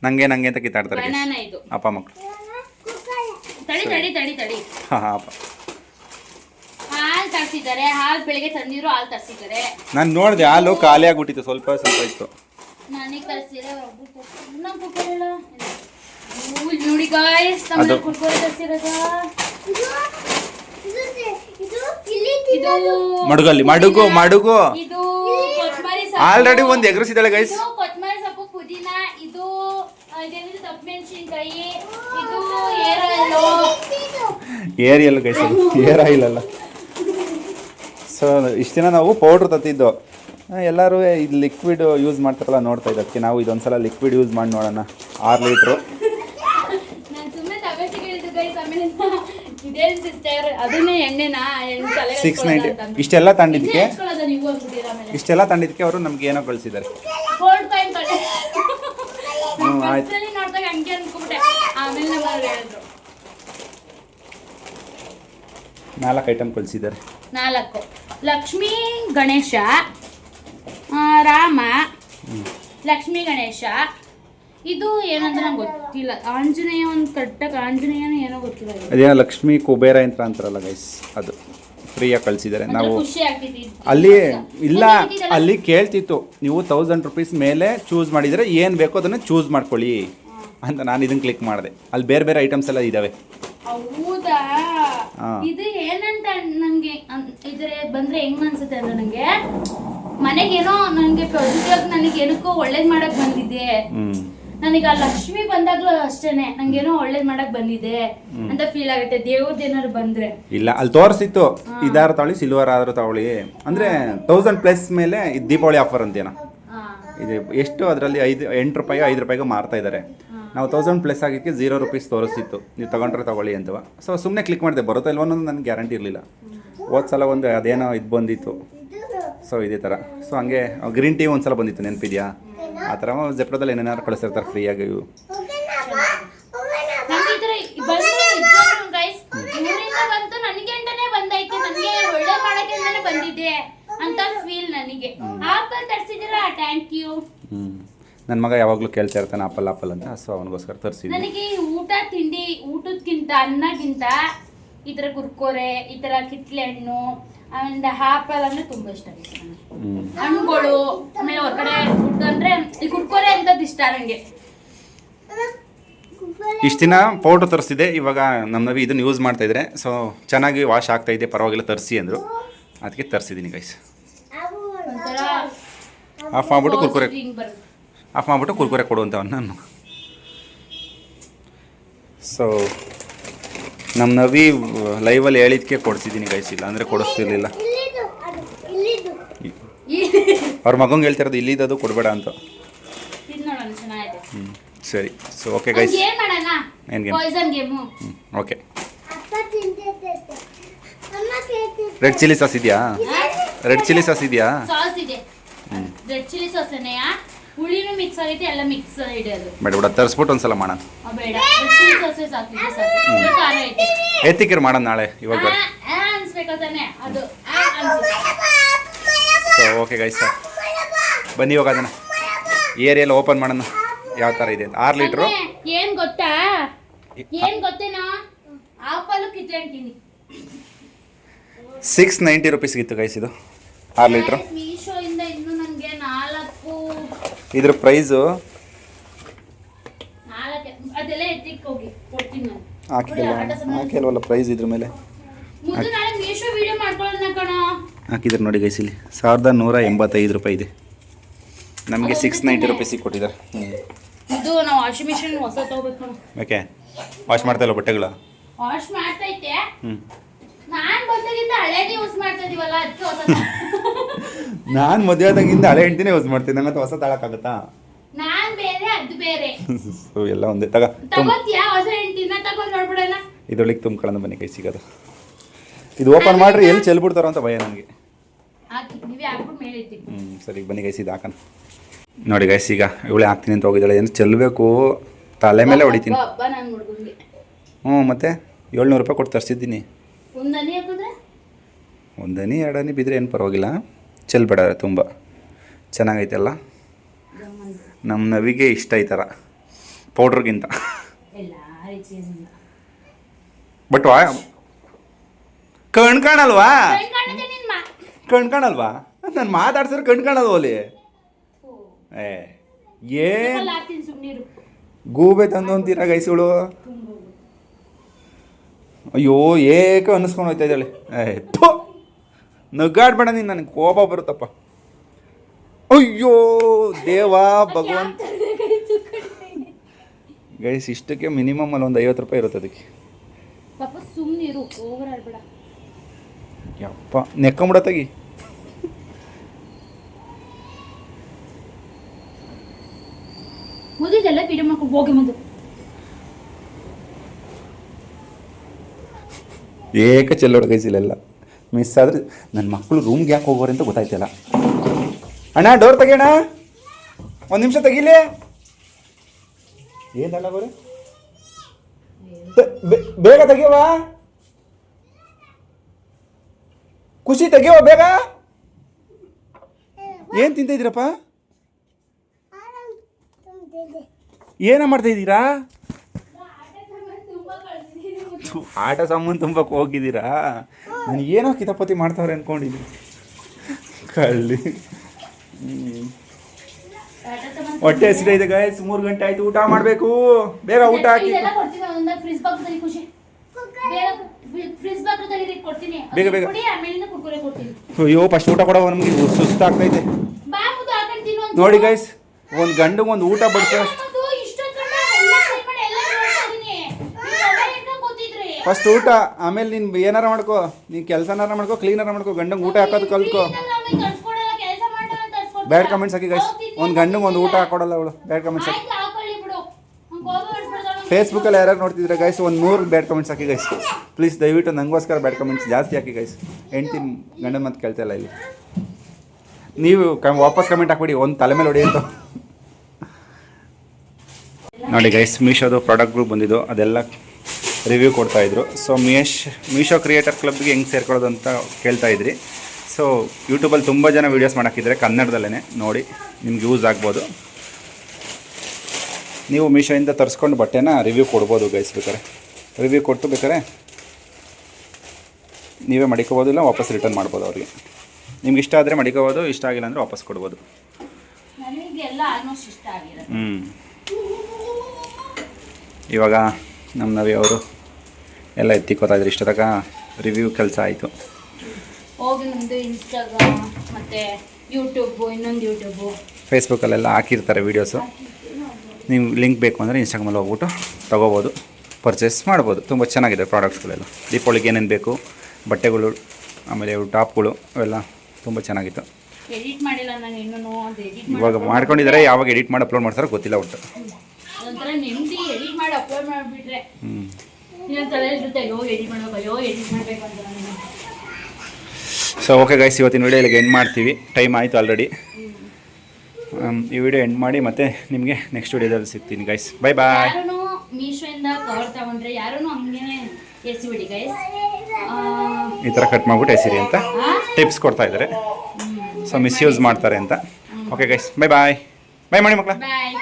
ನಂಗೆ ನಂಗೆ ಅಂತ ಕಿತ್ತಾಡ್ತಾರೆ. ಬನಾನಾ ಇದು. ಅಪ್ಪ ಮಕ್ಕಳು ತಡಿ ತಡಿ ತಡಿ ತಡಿ. ಹಾಂ ಹಾಂ ಅಪ್ಪ. ಹಾಲು ತರಿಸಿದ್ದಾರೆ ಹಾಲು ಬೆಳಿಗ್ಗೆ ತಂದಿದ್ರು ಹಾಲು ತರಿಸಿದ್ದಾರೆ. ನಾನು ನೋಡಿದೆ ಹಾಲು ಖಾಲಿ ಆಗ್ಬಿಟ್ಟಿತ್ತು ಸ್ವಲ್ಪ ಸ್ವಲ್ಪ ಇತ್ತು. ನನಗೆ ತರಿಸಿದ್ರೆ ನಂಗೆ ಕುಕ್ಕರಿಲ್ಲ ನೋಡಿ ಗಾಯ್ಸ್ ನಮ್ಮ ಕುಕ್ಕರ್ ತರಿಸಿರೋದು. ಮಡುಗಲ್ಲಿ ಮಡುಗು ಮಡುಗು. ಇದು ಕೊತ್ತಂಬರಿ ಸೊಪ್ಪು. ಆಲ್ರೆಡಿ ಒಂದು ಎಗರಿಸಿದಾಳೆ ಗೈಸ್ ಇದು ಕೊತ್ತಂಬರಿ ಸೊಪ್ಪು ಪುದೀನ ಇದು ಆ, ಇದೇನಿದು ದಪ್ಪ ಮೆಣಸಿನ್ಕಾಯಿ ಇದು ಏರಲ್ಲು. ಏರಿಯಲ್ ಗೈಸ್ ಏರ್ ಆಯಿಲ್ ಅಲ್ಲ ಸೊ ಇಷ್ಟು ದಿನ ನಾವು ಪೌಡ್ರ್ ತತ್ತಿದ್ದು. ಎಲ್ಲರೂ ಇದು ಲಿಕ್ವಿಡ್ ಯೂಸ್ ಮಾಡ್ತಾರಲ್ಲ ನೋಡ್ತಾ ಇದ್ದಕ್ಕೆ ನಾವು ಇದೊಂದ್ಸಲ ಲಿಕ್ವಿಡ್ ಯೂಸ್ ಮಾಡಿ ನೋಡೋಣ. ಆರು ಲೀಟ್ರು ನಾನು ಸುಮ್ಮನೆ ತಗೊಳ್ತಿ ಹೇಳಿದ್ದು ಗೈಸ್ ಆಮೇಲೆ ಇದೇನು ಸಿಸ್ಟರ್ ಅದನ್ನೇ ಎಣ್ಣೆನಾ ಎಣ್ಣೆ ಸಿಕ್ಸ್ ನೈಂಟಿ ಇಷ್ಟೆಲ್ಲ ತಂದಿದ್ದಕ್ಕೆ ಹಚ್ಕೊಳ್ಳೋದ ನೀವು ಅಂದ್ಬಿಟ್ಟಿರ ಆಮೇಲೆ. ಇಷ್ಟೆಲ್ಲ ತಂದಿದ್ದಕ್ಕೆ ಅವರು ನಮ್ಗೆ ಏನೋ ಕಳಿಸಿದ್ದಾರೆ. ಗೋಲ್ಡ್ ಕಾಯಿನ್ ಕಡೆ ಹ್ಞೂ ಆಯ್ತು. ಬಸ್ಸಲ್ಲಿ ನೋಡಿದಾಗ ಹಂಗೆ ಅನ್ಕೊಂಬಿಟ್ಟೆ. ಆಮೇಲೆ ನಮ್ಮ ಹೇಳಿದ್ರು. ನಾಲ್ಕು ಐಟಮ್ ಕಳಿಸಿದ್ದಾರೆ. ನಾಲ್ಕು. ಲಕ್ಷ್ಮೀ ಗಣೇಶ ಆ, ರಾಮ ಲಕ್ಷ್ಮೀ ಗಣೇಶ ಇದು ಏನಂತ ನಂಗೆ ಗೊತ್ತಿಲ್ಲ. ಆಂಜನೇಯ ಒಂದು ಕಟ್ಟಕ್ಕೆ ಆಂಜನೇಯ ಏನೋ ಗೊತ್ತಿಲ್ಲ. ಅದೇನೋ ಲಕ್ಷ್ಮೀ ಕುಬೇರ ಯಂತ್ರ ಅಂತಾರಲ್ಲ ಗೈಸ್ ಅದು ಫ್ರೀಯಾಗಿ ಕಳಿಸಿದ್ದಾರೆ ನಾವು ಖುಷಿ ಆಗ್ತಿತ್ತು ಅಲ್ಲಿ ಇಲ್ಲ ಅಲ್ಲಿ. ಕೇಳ್ತಿತ್ತು ನೀವು ತೌಸಂಡ್ ರುಪೀಸ್ ಮೇಲೆ ಚೂಸ್ ಮಾಡಿದರೆ ಏನು ಬೇಕೋ ಅದನ್ನು ಚೂಸ್ ಮಾಡ್ಕೊಳ್ಳಿ ಅಂತ ನಾನು ಇದನ್ನು ಕ್ಲಿಕ್ ಮಾಡಿದೆ. ಅಲ್ಲಿ ಬೇರೆ ಬೇರೆ ಐಟಮ್ಸ್ ಎಲ್ಲ ಇದ್ದಾವೆ ಹೌದಾ. ಇದು ಏನಂತ ನನಗೆ ಇದ್ರೆ ಬಂದ್ರೆ ಹೆಂಗ್ ಅನ್ಸುತ್ತೆ ಅಂದ್ರೆ ಮನೆಗೆ ಮನೆಗೇನೋ ನನಗೆ ಪ್ರೊಜೆಕ್ಟ್ ನನಗೆ ಏನಕ್ಕೋ ಒಳ್ಳೇದು ಮಾಡಕ್ ಬಂದಿದೆ ನನಗೆ ಆ ಲಕ್ಷ್ಮಿ ಬಂದಾಗ್ಲೂ ಅಷ್ಟೇನೆ. ನಂಗೇನೋ ಒಳ್ಳೇದ್ ಮಾಡಕ್ ಬಂದಿದೆ ಅಂತ ಫೀಲ್ ಆಗುತ್ತೆ. ದೇವ್ರದ್ದು ಏನಾದ್ರು ಬಂದ್ರೆ. ಇಲ್ಲ ಅಲ್ಲಿ ತೋರಿಸಿತ್ತು. ಇದಾರ ತಗೊಳ್ಳಿ ಸಿಲ್ವರ್ ಆದ್ರೂ ತಗೊಳ್ಳಿ. ಅಂದ್ರೆ ತೌಸಂಡ್ ಪ್ಲಸ್ ಮೇಲೆ ಇದು ದೀಪಾವಳಿ ಆಫರ್ ಅಂತೇನ ಇದು ಎಷ್ಟು ಅದರಲ್ಲಿ ಐದು ಎಂಟು ರೂಪಾಯಿ ಐದು ರೂಪಾಯಿಗೂ ಮಾರ್ತಾ ಇದ್ದಾರೆ ನಾವು ತೌಸಂಡ್ ಪ್ಲಸ್ ಆಗಿದ್ದಕ್ಕೆ ಝೀರೋ ರುಪೀಸ್ ತೋರಿಸ್ತಿತ್ತು. ನೀವು ತಗೊಂಡ್ರೆ ತಗೊಳ್ಳಿ ಅಂತವ ಸೊ ಸುಮ್ಮನೆ ಕ್ಲಿಕ್ ಮಾಡಿದೆ. ಬರುತ್ತೋ ಇಲ್ವೋ ಅನ್ನೋದು ನನಗೆ ಗ್ಯಾರಂಟಿ ಇರಲಿಲ್ಲ. ಹೋದ ಸಲ ಒಂದು ಅದೇನೋ ಇದು ಬಂದಿತ್ತು. ಸೊ ಇದೇ ಥರ ಸೊ ಹಂಗೆ ಗ್ರೀನ್ ಟೀ ಒಂದು ಸಲ ಬಂದಿತ್ತು. ನೆನಪಿದೆಯಾ? ಆ ಥರ ಜೆಪ್ಟೋದಲ್ಲಿ ಏನೇನಾರು ಕಳಿಸಿರ್ತಾರೆ ಫ್ರೀಯಾಗಿ. ಇವು ನಂಗೆ ಈ ತರ ಬಂದ್ರೆ ನಿಜವಾಗ್ಲೂ guys, ಊರಿಂದ ಬಂತು ನನಗೆ ಅಂತಾನೆ ಬಂದೈತೆ ನನಗೆ ಒಳ್ಳೆ ಮಾಡಕ್ಕೆ ಅಂತಾನೆ ಬಂದಿದೆ ಅಂತ ಫೀಲ್ ನನಗೆ. ಆಪಲ್ ತರ್ಸಿದ್ದೀರಾ? ಥ್ಯಾಂಕ್ ಯು ಹ್ಞೂ ನನ್ನ ಮಗ ಯಾವಾಗಲೂ ಕೇಳ್ತಾ ಇರ್ತಾನೆ ಆಪಲ್ ಆಪಲ್ ಅಂತ. ಸೊ ಅವನಿಗೋಸ್ಕರ ತರಿಸಿದ್ವಿ. ನನಗೆ ಊಟ ತಿಂಡಿ ಊಟದ್ಕಿಂತ ಅನ್ನಕ್ಕಿಂತ ಈ ಥರ ಕುರ್ಕೋರೆ ಈ ಥರ ಕಿತ್ಲೆ ಹಣ್ಣು ಆಮೇಲೆ ಆಪಲ್ ಅಂದ್ರೆ ತುಂಬಾ ಇಷ್ಟ ಹಣ್ಣುಗಳು ಆಮೇಲೆ ಹೊರಗಡೆ ಫುಡ್ ಅಂದ್ರೆ ಈ ಕುರ್ಕೋರೆ ಅಂತದ್ದು ಇಷ್ಟ ನಂಗೆ. ಇಷ್ಟು ದಿನ ಪೌಡ್ರ್ ತರಿಸಿದೆ ಇವಾಗ ನಮ್ಮ ನವಿ ಇದನ್ನು ಯೂಸ್ ಮಾಡ್ತಾ ಇದ್ರೆ. ಸೊ ಚೆನ್ನಾಗಿ ವಾಶ್ ಆಗ್ತಾ ಇದೆ ಪರವಾಗಿಲ್ಲ ತರಿಸಿ ಅಂದರು. ಅದಕ್ಕೆ ತರಿಸಿದ್ದೀನಿ ಗೈಸ್ ಆಫ್ ಮಾಡ್ಬಿಟ್ಟು ಕುರ್ಕುರೆ ಆಫ್ ಮಾಡ್ಬಿಟ್ಟು ಕುರ್ಕುರೆ ಕೊಡುವಂಥವನ್ನ ನಾನು. ಸೊ ನಮ್ಮ ನವಿ ಲೈವಲ್ಲಿ ಹೇಳಿದ್ಕೆ ಕೊಡ್ತಿದ್ದೀನಿ ಗೈಸ್ ಇಲ್ಲ ಅಂದರೆ ಕೊಡಿಸ್ತಿರ್ಲಿಲ್ಲ. ಅವ್ರ ಮಗಂಗೆ ಹೇಳ್ತಿರೋದು ಇಲ್ಲಿದ್ದು ಕೊಡಬೇಡ ಅಂತ. ತಿನ್ನೋಣ ಚೆನ್ನಾಗಿದೆ ಹ್ಞೂ ಸರಿ. ಸೊ ಓಕೆ ಗೈಸ್ ಏನ್ ಗೇಮು ಹ್ಞೂ ಓಕೆ ರೆಡ್ ಚಿಲ್ಲಿ ಸಾಸ್ ಇದೆಯಾ? ರೆಡ್ ಚಿಲ್ಲಿ ಸಾಸ್ ಇದೆಯಾ? ಸಾಸ್ ಹುಳಿನೂ ಮಿಕ್ಸ್ ಆಗೈತೆ ಎಲ್ಲ ಮಿಕ್ಸ್ ಇದೆ ಅದು. ಬೇಡ ಬೇಡ ತರಿಸ್ಬಿಟ್ಟು ಒಂದ್ಸಲ ಮಾಡೋಣ. ಬೇಡ. ಚಿಲ್ಲಿ ಸಾಸೇ ಸಾಕಿದೆ ಸಾಕು ಖಾರ ಐತೆ. ಮಾಡೋಣ ನಾಳೆ ಇವಾಗ. ಆ, ಆ ತಾನೆ ಅದು ಆ ಸೊ ಓಕೆ ಗೈಸ್ ಬನ್ನಿ ಇವಾಗ ಅದನ್ನು. ಏರಿಯೆಲ್ಲ ಓಪನ್ ಮಾಡೋಣ. ಯಾವ ಥರ ಇದೆ ಅಂತ. ಆರು ಲೀಟ್ರು ಏನ್ ಗೊತ್ತಾ? ಏನ್ ಗೊತ್ತೇನೋ? ಆಪಲ್ ಕಿತ್ಕೊಂತೀನಿ ಸಿಕ್ಸ್ ನೈಂಟಿ ರುಪೀಸ್ಗಿತ್ತು ಗೈಸ್ ಇದು. ಆರು ಲೀಟ್ರು ಮೀಶೋ ಇಂದ ಇನ್ನು ನನಗೆ ನಾಲ್ಕು ಇದ್ರ ಪ್ರೈಸು? ಹಾಕಿಲ್ಲ ಹಾಕಿಲ್ವಲ್ಲ ಪ್ರೈಸ್ ಇದ್ರ ಮೇಲೆ? ಹಾಕಿದ್ರೆ ನೋಡಿ ಗೈಸಿಲಿ ಸಾವಿರದ ನೂರ ಎಂಬತ್ತೈದು ರೂಪಾಯಿ ಇದೆ. ನಮಗೆ ಸಿಕ್ಸ್ ನೈಂಟಿ ರುಪೀಸಿಗೆ ಕೊಟ್ಟಿದ್ದಾರೆ. ಇದು ನಾವು ವಾಷಿಂಗ್ ಮಿಷಿನ್ ಹೊಸ ತಗೋಬೇಕು ಕಣೋ. ಓಕೆ ವಾಶ್ ಮಾಡ್ತಾ ಇಲ್ಲ ಬಟ್ಟೆಗಳು? ವಾಶ್ ಮಾಡ್ತೈತೆ ಹ್ಞೂ ನಾನ್ ಬಂದಾಗಿಂದ ಹಳೇದು ಯೂಸ್ ಮಾಡ್ತಾ ಇದೀವಲ್ಲ ಅದಕ್ಕೆ ಹೊಸ ನಾನು ಮದುವೆ ಆದಾಗಿಂದ ಹಳೆ ಹೆಂಡ್ತಿನೇ ಯೂಸ್ ಮಾಡ್ತೀನಿ ನಂಗಂತ ಹೊಸ ತಾಳಕ್ಕಾಗತ್ತಾ ನಾನ್ ಬೇರೆ ಅದು ಬೇರೆ. ಸೊ ಎಲ್ಲ ಒಂದೇ. ತಗ ತುಂಬ. ತಗೋತಿಯಾ ಹೊಸ ಹೆಂಡತಿನ? ತಗೊಂಡ್ ನೋಡ್ಬಿಡೋಣ. ಇದ್ರೊಳಗೆ ತುಂಬ್ಕೊಳ್ಳೋಣ ಬನ್ನಿ ಕೈ ಸಿಗೋದು. ಇದು ಓಪನ್ ಮಾಡ್ರಿ ಎಲ್ಲಿ ಚೆಲ್ಬಿಡ್ತಾರೋ ಅಂತ ಭಯ ನನಗೆ. ಹಾಕಿ ನೀವೇ ಹಾಕ್ಬಿಟ್ಟು ಮೇಲೆ ಇರ್ತೀವಿ ಹ್ಞೂ ಸರಿ ಬನ್ನಿ ಗೈಸ್ ಇದು ಹಾಕೋಣ. ನೋಡಿ ಗೈಸ್ ಈಗ ಇವಳೆ ಹಾಕ್ತೀನಿ ಅಂತ ಹೋಗಿದ್ದಾಳೆ. ಏನು ಚೆಲ್ಲಬೇಕು ತಲೆ ಮೇಲೆ ಹೊಡಿತೀನಿ. ಹಬ್ಬ ನನ್ ಹುಡುಗಂಗೆ. ಹ್ಞೂ ಮತ್ತೆ ಏಳ್ನೂರು ರೂಪಾಯಿ ಕೊಟ್ಟು ತರಿಸಿದ್ದೀನಿ. ಒಂದನೇ ಹಾಕಿದ್ರೆ? ಒಂದು ಹನಿ ಬಿದ್ದರೆ ಏನು ಪರವಾಗಿಲ್ಲ. ಚೆಲ್ಬೇಡ ತುಂಬ. ಚೆನ್ನಾಗೈತಲ್ಲ? ನಮ್ಮ ನವಿಗೆ ಇಷ್ಟ ಈ ಥರ. ಪೌಡ್ರಿಗಿಂತ. ಬಟ್ ಕಣ್ ಕಾಣಲ್ವಾ? ಕಣ್ ಕಾಣಲ್ವಾ? ನಾನು ಮಾತಾಡ್ಸಿದ್ರೆ ಕಣ್ ಕಾಣಲ್ವ ಅಲ್ಲಿ? ಏ ಏನು ಗೂಬೆ ತಂದು ಅಂತೀರ ಗೈಸುಗಳು? ಅಯ್ಯೋ ಏಕ ಅನ್ನಿಸ್ಕೊಂಡು ಹೋಯ್ತಾ ಇದ್ದಾಳೆ. ಏ ಥು ನಗ್ಗಾಡ್ಬೇಡ ನೀನು ನನಗೆ ಕೋಪ ಬರುತ್ತಪ್ಪ. ಅಯ್ಯೋ ದೇವ ಭಗವಂತ ಗೈಸ್ ಇಷ್ಟಕ್ಕೆ ಮಿನಿಮಮ್ ಅಲ್ಲಿ ಒಂದು ಐವತ್ತು ರೂಪಾಯಿ ಇರುತ್ತೆ ಅದಕ್ಕೆ. ಯಪ್ಪ ನೆಕ್ಕಂಬಿಡ ತೆಗಿ. ಮುದಿದೆಲ್ಲ ವಿಡಿಯೋ ಮಾಡ್ಕೊಂಡು ಹೋಗಿ ಮುಂದೆ. ಏಕ ಚೆಲ್ಲೋಡ ಗೈಸಿಲೆಲ್ಲ ಮಿಸ್ ಆದ್ರೆ ನನ್ನ ಮಕ್ಕಳು ರೂಮ್ಗೆ ಯಾಕೆ ಹೋಗೋರು ಅಂತ ಗೊತ್ತಾಯ್ತಲ್ಲ. ಅಣ್ಣ ಡೋರ್ ತೆಗಿಯೋಣ. ಒಂದು ನಿಮಿಷ ತೆಗೀಲಿ. ಏನಲ್ಲ ಗೋರೆ ಬೇಗ ತೆಗಿಯವ ಖುಷಿ ತೆಗಿಯವ ಬೇಗ. ಏನು ತಿಂತಿದ್ದೀರಪ್ಪ ತಿಂತಿದ್ದೆ ಏನ ಮಾಡ್ತಾ ಇದ್ದೀರಾ ಆಟ ಸಾಮಾನು ತುಂಬಕ್ಕೆ ಹೋಗಿದ್ದೀರಾ? ನಾನು ಏನೋ ಕಿತಪತಿ ಮಾಡ್ತಾವ್ರೆ ಅಂದ್ಕೊಂಡಿದ್ದೀನಿ ಕಳ್ಳಿ. ಹೊಟ್ಟೆ ಇದೆ ಗಾಯಸ್ ಮೂರು ಗಂಟೆ ಆಯ್ತು ಊಟ ಮಾಡಬೇಕು. ಬೇಗ ಊಟ ಹಾಕಿ. ಬೇಗ ಬೇಗ, ಅಯ್ಯೋ ಫಸ್ಟ್ ಊಟ ಕೊಡೋ ನಮ್ಗೆ ಸುಸ್ತಾಗ್ತೈತೆ ನೋಡಿ. ಗೈಸ್ ಒಂದು ಗಂಡು ಒಂದು ಊಟ ಬಡಿಸೋ ಅದು ಇಷ್ಟೊತ್ತಲ್ಲ ಎಲ್ಲ try ಮಾಡಿ ಎಲ್ಲ ನೋಡ್ತಾ ಇದೀನಿ. ನೀವು ಮೊಬೈಲ್ ಹಿಡ್ಕೊಂಡ್ ಕೂತಿದ್ರಿ. ಫಸ್ಟ್ ಊಟ ಆಮೇಲೆ ನೀನು ಏನಾರ ಮಾಡ್ಕೋ ನೀನು ಕೆಲಸನಾರ ಮಾಡ್ಕೋ ಕ್ಲೀನಾರ ಮಾಡ್ಕೋ ಗಂಡಂಗೆ ಊಟ ಹಾಕೋದು ಕಲ್ತ್ಕೋ. ಬ್ಯಾಡ್ ಕಮೆಂಟ್ಸ್ ಹಾಕಿ ಗೈಸ್ ಒಂದು ಗಂಡಂಗೆ ಒಂದು ಊಟ ಹಾಕೋಡಲ್ಲ ಅವಳು. ಬ್ಯಾಡ್ ಕಮೆಂಟ್ಸ್ ಹಾಕಿ. ಫೇಸ್ಬುಕ್ಕಲ್ಲಿ ಯಾರ್ಯಾರು ನೋಡ್ತಿದ್ರೆ ಗೈಸ್ ಒಂದು ನೂರು ಬ್ಯಾಡ್ ಕಮೆಂಟ್ಸ್ ಹಾಕಿ ಗೈಸ್ ಪ್ಲೀಸ್ ದಯವಿಟ್ಟು ನನಗೋಸ್ಕರ ಬ್ಯಾಡ್ ಕಮೆಂಟ್ಸ್ ಜಾಸ್ತಿ ಹಾಕಿ ಗೈಸ್ ಹೆಂಡ್ತಿ ಗಂಡನ ಮಾತು ಕೇಳ್ತಾ ಇಲ್ಲ. ಇಲ್ಲಿ ನೀವು ಕಮ್ ವಾಪಸ್ ಕಮೆಂಟ್ ಹಾಕ್ಬಿಡಿ ಒಂದು ತಲೆ ಮೇಲೆ ಹೊಡಿ ಅಂತ. ನೋಡಿ ಗೈಸ್ ಮೀಶೋದು ಪ್ರಾಡಕ್ಟ್ಗಳು ಬಂದಿದ್ದು. ಅದೆಲ್ಲ ರಿವ್ಯೂ ಕೊಡ್ತಾಯಿದ್ರು ಸೊ ಮೀಶ್ ಮೀಶೋ ಕ್ರಿಯೇಟರ್ ಕ್ಲಬ್ಗೆ ಹೆಂಗೆ ಸೇರ್ಕೊಳ್ಳೋದು ಅಂತ ಕೇಳ್ತಾ ಇದ್ರಿ. ಸೊ ಯೂಟ್ಯೂಬಲ್ಲಿ ತುಂಬ ಜನ ವೀಡಿಯೋಸ್ ಮಾಡೋಕ್ಕಿದ್ರೆ ಕನ್ನಡದಲ್ಲೇ ನೋಡಿ ನಿಮ್ಗೆ ಯೂಸ್ ಆಗ್ಬೋದು. ನೀವು ಮೀಶೋಯಿಂದ ತರಿಸ್ಕೊಂಡು ಬಟ್ಟೆನ ರಿವ್ಯೂ ಕೊಡ್ಬೋದು ಗೈಸ್ ಬೇಕಾರೆ ರಿವ್ಯೂ ಕೊಟ್ಟು ಬೇಕಾರೆ ನೀವೇ ಮಡಿಕೋಬೋದು ಇಲ್ಲ ವಾಪಸ್ ರಿಟರ್ನ್ ಮಾಡ್ಬೋದು ಅವ್ರಿಗೆ. ನಿಮ್ಗೆ ಇಷ್ಟ ಆದರೆ ಮಡಿಕೋಬೋದು ಇಷ್ಟ ಆಗಿಲ್ಲ ಅಂದರೆ ವಾಪಸ್ ಕೊಡ್ಬೋದು. ಹ್ಞೂ ಇವಾಗ ನಮ್ಮ ನವಿ ಅವರು ಎಲ್ಲ ಎತ್ತಿಕೋತಾ ಇದ್ರು. ಇಷ್ಟ ತನಕ ರಿವ್ಯೂ ಕೆಲಸ ಆಯಿತು. ಹೋಗಿ ನಮ್ಮದು ಇನ್ಸ್ಟಾಗ್ರಾಮ್ ಮತ್ತು ಯೂಟ್ಯೂಬು ಇನ್ನೊಂದು ಯೂಟ್ಯೂಬು ಫೇಸ್ಬುಕ್ಕಲ್ಲೆಲ್ಲ ಹಾಕಿರ್ತಾರೆ ವೀಡಿಯೋಸು ನೀವು ಲಿಂಕ್ ಬೇಕು ಅಂದರೆ ಇನ್ಸ್ಟಾಗ್ರಾಮಲ್ಲಿ ಹೋಗ್ಬಿಟ್ಟು ತೊಗೋಬೋದು ಪರ್ಚೇಸ್ ಮಾಡ್ಬೋದು. ತುಂಬ ಚೆನ್ನಾಗಿದೆ ಪ್ರಾಡಕ್ಟ್ಸ್ಗಳೆಲ್ಲ ದೀಪಾವಳಿಗೆ ಏನೇನು ಬೇಕು ಬಟ್ಟೆಗಳು ಆಮೇಲೆ ಇವು ಟಾಪ್ಗಳು ಅವೆಲ್ಲ ತುಂಬ ಚೆನ್ನಾಗಿತ್ತು. ಎಡಿಟ್ ಮಾಡಿಲ್ಲ ನಾನು ಇನ್ನೂ ಇವಾಗ ಮಾಡ್ಕೊಂಡಿದ್ದಾರೆ ಯಾವಾಗ ಎಡಿಟ್ ಮಾಡಿ ಅಪ್ಲೋಡ್ ಮಾಡ್ತಾರೋ ಗೊತ್ತಿಲ್ಲ ಒಟ್ಟು. ಮಾಡಿ ಅಪ್ಲೋಡ್ ಮಾಡಿಬಿಟ್ರೆ. ಹ್ಞೂ ಇನ್ನೊಂದು ತಲೆ ಇರುತ್ತೆ ಅಯ್ಯೋ ಎಡಿಟ್ ಮಾಡ್ಬೇಕು ಅಯ್ಯೋ ಎಡಿಟ್ ಮಾಡಬೇಕು ಅಂತ ಸೊ ಓಕೆ ಗೈಸ್ ಇವತ್ತಿನ ವಿಡಿಯೋ ಇಲ್ಲಿಗೆ ಎಂಡ್ ಮಾಡ್ತೀವಿ. ಟೈಮ್ ಆಯಿತು ಆಲ್ರೆಡಿ ಈ ವಿಡಿಯೋ ಎಂಡ್ ಮಾಡಿ ಮತ್ತೆ ನಿಮಗೆ ನೆಕ್ಸ್ಟ್ ವಿಡಿಯೋದಲ್ಲಿ ಸಿಗ್ತೀನಿ ಗೈಸ್ ಬೈ ಬಾಯ್ ಮೀಶೋಯಿಂದ ಕವರ್ ತಗೊಂಡ್ರೆ ಯಾರೂ ಹಂಗೇನೆ ಎಸಿಬಿಡಿ ಗೈಸ್ ಈ ಥರ ಕಟ್ ಮಾಡ್ಬಿಟ್ಟು ಎಸಿರಿ ಅಂತ ಟಿಪ್ಸ್ ಕೊಡ್ತಾ ಇದ್ದಾರೆ. ಸೊ ಮಿಸ್ಯೂಸ್ ಮಾಡ್ತಾರೆ ಅಂತ. Okay guys bye bye bye ಮಾಡಿ ಮಕ್ಕಳ ಬಾಯ್